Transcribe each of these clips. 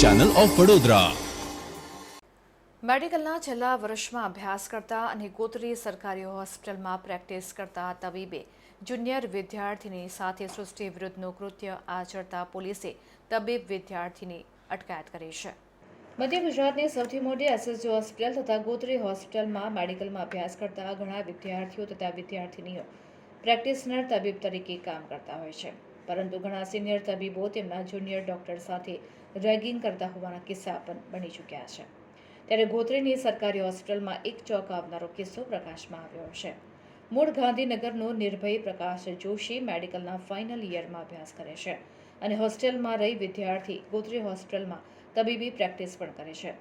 Channel of Vadodara મેડિકલના છેલ્લા વર્ષમાં અભ્યાસ કરતા અને ગોત્રી સરકારી હોસ્પિટલમાં પ્રેક્ટિસ કરતા તબીબે જુનિયર વિદ્યાર્થીની સાથે સૃષ્ટિ વિરુદ્ધનું કૃત્ય આચરતા પોલીસે તબીબ વિદ્યાર્થીની અટકાયત કરી છે. મધ્ય ગુજરાતની સૌથી મોટી એસએસજી હોસ્પિટલ તથા ગોત્રી હોસ્પિટલમાં મેડિકલમાં અભ્યાસ કરતા ઘણા વિદ્યાર્થીઓ તથા વિદ્યાર્થીનીઓ પ્રેક્ટિશનર તબીબ તરીકે કામ કરતા હોય છે. પરંતુ ઘણા સિનિયર તબીબો તેમના જુનિયર ડોક્ટર સાથે રેગિંગ કરતા હોવાના કિસ્સા પણ બની ચૂક્યા છે. ત્યારે ગોત્રીની સરકારી હોસ્પિટલમાં એક ચોંકાવનારો કિસ્સો પ્રકાશમાં આવ્યો છે. મૂળ ગાંધીનગરનો નિર્ભય પ્રકાશ જોશી મેડિકલના ફાઇનલ યરમાં અભ્યાસ કરે છે અને હોસ્ટેલમાં રહી વિદ્યાર્થી ગોત્રી હોસ્પિટલમાં તબીબી પ્રેક્ટિસ પણ કરે છે.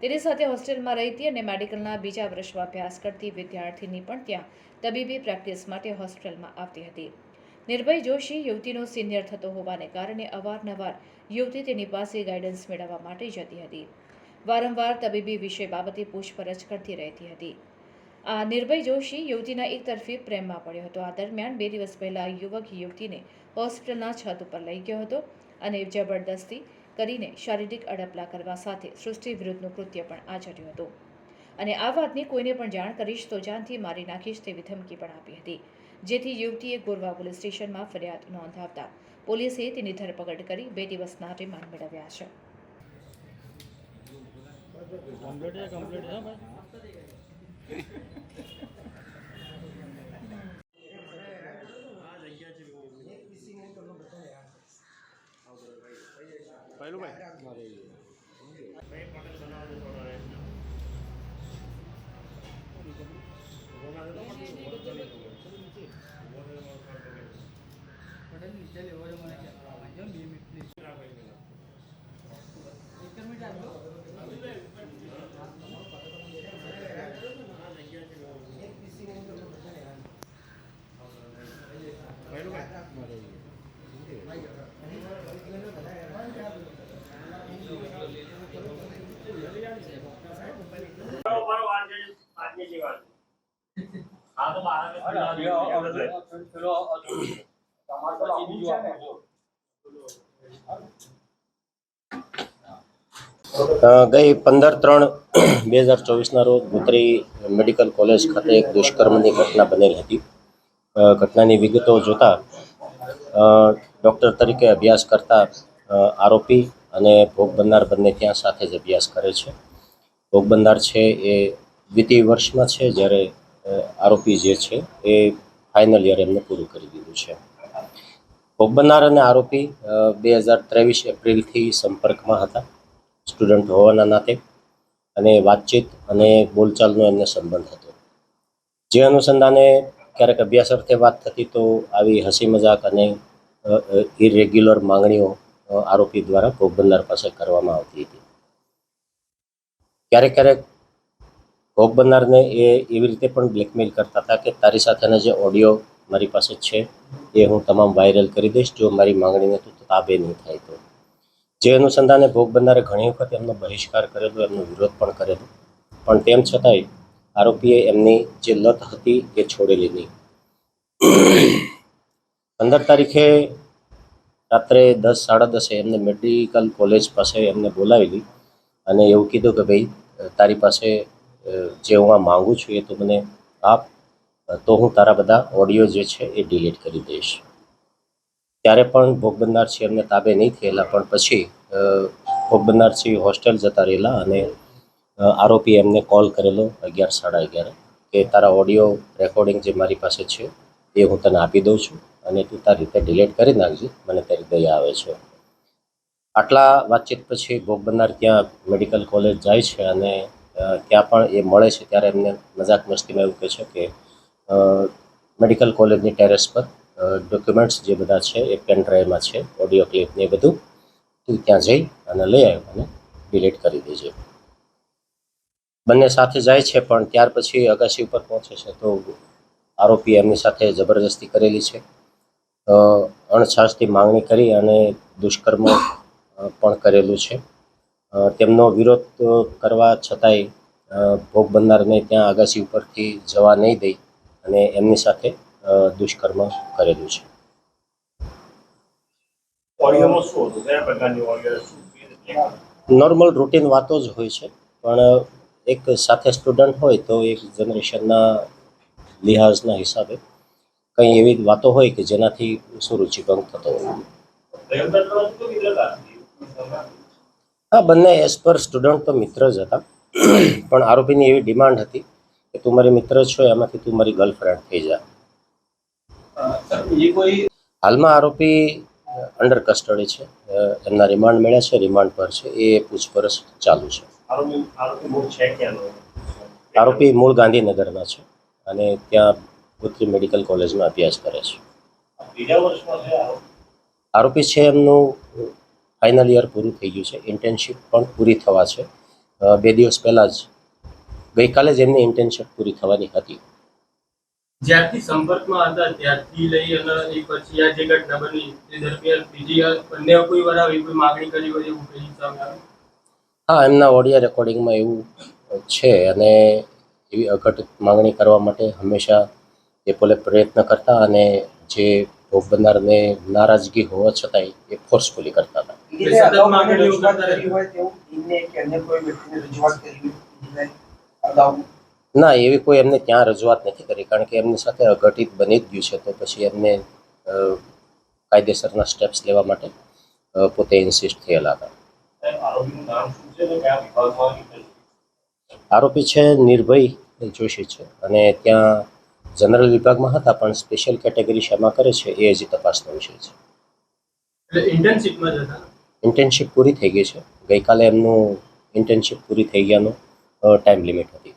તેની સાથે હોસ્ટેલમાં રહેતી અને મેડિકલના બીજા વર્ષમાં અભ્યાસ કરતી વિદ્યાર્થીની પણ ત્યાં તબીબી પ્રેક્ટિસ માટે હોસ્ટેલમાં આવતી હતી. નિર્ભય જોશી યુવતીનો સિનિયર થતો હોવાને કારણે અવારનવાર યુવતી તેની પાસે ગાઈડન્સ મેળવવા માટે જતી હતી. વારંવાર તબીબી વિષય બાબતે પૂછપરછ કરતી રહેતી હતી. આ નિર્ભય જોશી યુવતીના એક તરફી પ્રેમમાં પડ્યો હતો. આ દરમિયાન બે દિવસ પહેલા યુવક યુવતીને હોસ્પિટલના છત ઉપર લઈ ગયો હતો અને જબરદસ્તી કરીને શારીરિક અડપલા કરવા સાથે સૃષ્ટિ વિરુદ્ધનું કૃત્ય પણ આચર્યું હતું. અને આ વાતની કોઈને પણ જાણ કરીશ તો જાનથી મારી નાખીશ તેવી ધમકી પણ આપી હતી. જેથી યુવતીએ ગોરવા પોલીસ સ્ટેશનમાં ફરિયાદ નોંધાવતા પોલીસે તેની ધરપકડ કરી બે દિવસના રિમાન્ડ મેળવ્યા છે. કમ્પ્લીટ છે કમ્પ્લીટ છે ભાઈ. પહેલું ભાઈ. ગઈ પંદર ત્રણ બે હજાર ચોવીસના રોજ ગોત્રી મેડિકલ કોલેજ ખાતે એક દુષ્કર્મની ઘટના બનેલી હતી. અ, ઘટનાની વિગતો જોતા અ, ડૉક્ટર તરીકે અભ્યાસ કરતા અ, આરોપી અને ભોગ બનનાર બંને ત્યાં સાથે જ અભ્યાસ કરે છે. ભોગ બનનાર છે એ દ્વિતીય વર્ષમાં છે, જ્યારે આરોપી જે છે એ ફાઇનલ યર એમને પૂરું કરી દીધું છે. ભોગ બનનાર અને આરોપી બે હજાર ત્રેવીસ એપ્રિલથી સંપર્કમાં હતા, સ્ટુડન્ટ હોવાના નાતે, અને વાતચીત અને બોલચાલનો એમને સંબંધ હતો. જે અનુસંધાને ક્યારેક અભ્યાસ અર્થે વાત થતી તો આવી હસી મજાક અને ઇરેગ્યુલર માંગણીઓ આરોપી દ્વારા ભોગ પાસે કરવામાં આવતી હતી. ક્યારેક ક્યારેક ભોગ બનનારને એ એવી રીતે પણ બ્લેકમેલ કરતા હતા કે તારી સાથેના જે ઓડિયો મારી પાસે છે, એ હું તમામ વાયરલ કરી દઈશ. જો મારી માંગણીને તું તાબે નહીં થાય તો. જે અનુસંધાને ભોગ બનનારે ઘણી વખત એમનો બહિષ્કાર કરેલો, એમનો વિરોધ પણ કરેલો. પણ તેમ છતાંય આરોપીએ એમની જે લત હતી એ છોડેલી નહીં. પંદર તારીખે રાત્રે દસ, સાડા દસે એમને મેડિકલ કોલેજ પાસે એમને બોલાવેલી અને એવું કીધું કે ભાઈ, તારી પાસે જે હું આ માગું છું એ તો મને આપ, તો હું તારા બધા ઓડિયો જે છે એ ડિલીટ કરી દઈશ. ત્યારે પણ ભોગ બનનાર એમને તાબે નહીં થયેલા, પણ પછી ભોગ બનનાર હોસ્ટેલ જતા રહેલા અને આરોપી એમને કોલ કરેલો અગિયાર, સાડા અગિયાર કે તારા ઓડિયો રેકોર્ડિંગ જે મારી પાસે છે એ હું તને આપી દઉં છું. અને તું તારી રીતે ડિલેટ કરી નાખજે, મને તારી દયા આવે છે. આટલા વાતચીત પછી ભોગ બનનાર ત્યાં મેડિકલ કોલેજ જાય છે અને ત્યાં પણ એ મળે છે ત્યારે એમને મજાક મસ્તીમાં એવું કહે છે કે મેડિકલ કોલેજની ટેરેસ પર ડોક્યુમેન્ટ્સ જે બધા છે એ પેન ડ્રાઈવમાં છે ઓડિયો ક્લિપ ને એ બધું તું ત્યાં જઈ અને લઈ આવ્યો અને ડિલીટ કરી દેજે. બંને સાથે જાય છે પણ ત્યાર પછી અગાસી ઉપર પહોંચે છે તો આરોપી એમની સાથે જબરજસ્તી કરેલી છે. અ, અણછાશથી માંગણી કરી અને દુષ્કર્મ પણ કરેલું છે. તેમનો વિરોધ કરવા છતાંય ભોગ બનનારને ત્યાં આગાસી ઉપરથી જવા નહીં દઈ અને એમની સાથે દુષ્કર્મ કરેલું છે? નોર્મલ રૂટીન વાતો જ હોય છે પણ એક સાથે સ્ટુડન્ટ હોય તો એક જનરેશનના લિહાઝના હિસાબે કંઈ એવી વાતો હોય કે જેનાથી સુરુચિભંગ થતો હોય? હા બંને એઝ પર સ્ટુડન્ટ તો મિત્ર જ હતા. પણ આરોપીની એવી ડિમાન્ડ હતી કે તું મારી મિત્ર છો એમાંથી તું મારી ગર્લફ્રેન્ડ થઈ જા. હાલમાં આરોપી અંડર કસ્ટડી છે. એમના રિમાન્ડ મળ્યા છે રિમાન્ડ પર છે. એ પૂછપરછ ચાલુ છે. આરોપી મૂળ ગાંધીનગરના છે. અને ત્યાં પુત્રી મેડિકલ કોલેજમાં અભ્યાસ કરે છે. આરોપી છે એમનું ફાઇનલ યર પૂરું થઈ ગયું છે. ઇન્ટર્નશીપ પણ પૂરી થવા છે. બે દિવસ પહેલાં જ ગઈકાલે જ એમની ઇન્ટર્નશીપ પૂરી થવાની હતી. જ્યારથી સંપર્કમાં હતા ત્યારથી લઈ અને એ પછી આ જે ઘટના બની તે દરમિયાન બીજી બંને કોઈ વાર આવી કોઈ માગણી કરી હોય એવું કઈ સામે હા એમના ઓડિયો રેકોર્ડિંગમાં એવું છે અને એવી અઘટ માંગણી કરવા માટે હંમેશા એ પોલે પ્રયત્ન કરતા અને જે ભોગ બનનારને નારાજગી હોવા છતાંય એ ફોર્સફુલી કરતા હતા. ના એવી કોઈ એમને ત્યાં રજૂઆત નથી કરી કારણ કે એમની સાથે અઘટિત બની જ ગયું છે તો પછી એમને કાયદેસરના સ્ટેપ્સ લેવા માટે પોતે ઇન્સિસ્ટ થયેલા હતા. આરોપી છે નિર્ભય જોશી છે અને ત્યાં જનરલ વિભાગમાં હતા પણ સ્પેશિયલ કેટેગરી શેમાં કરે છે એ હજી તપાસનો વિષય છે. ઇન્ટર્નશીપ પૂરી થઈ ગઈ છે. ગઈકાલે એમનું ઇન્ટર્નશીપ પૂરી થઈ ગયાનો ટાઈમ લિમિટ હતી.